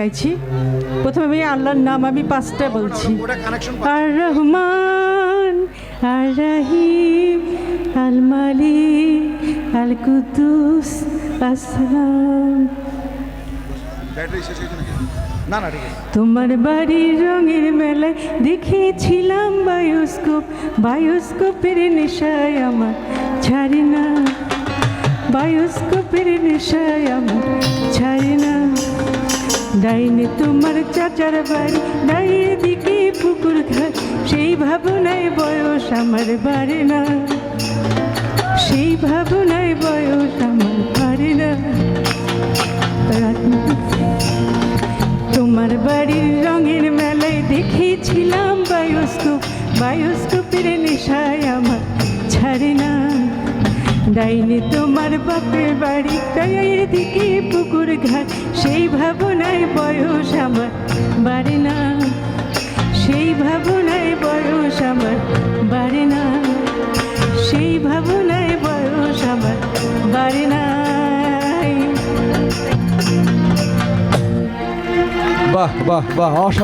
গাইছি প্রথমে আমি আল্লাহর নাম আমি পাঁচটা বলছি। আর রহমান আর রাহিম আল মালিক আল কুদ্দুস ঠিক আছে। তোমার বাড়ির রঙের মেলায় দেখেছিলাম বায়োস্কোপ। বায়োস্কোপের নেশায় আমার ছাড়ি না। বায়োস্কোপের নেশায় আমার ডাইনে তোমার চাচার বাড়ি ডাইয়ের দিকে পুকুর ঘাট সেই ভাবনায় বয়স আমার বাড়ে না। সেই ভাবনায় বয়স আমার বাড়ে না। তোমার বাড়ির রঙের মেলায় দেখেছিলাম বায়োস্কোপ। বায়োস্কোপের নেশায় আমার ছাড়ে না। ডাইনি তোমার বাপের বাড়ি গায়ের দিকে আমার বাড়ে না। সেই ভাবনায় বয়স আমার বাড়ে না। সেই ভাবনায় বয়স আমার বাড়ে না। বাহ বাহ বাহ, অসাধারণ।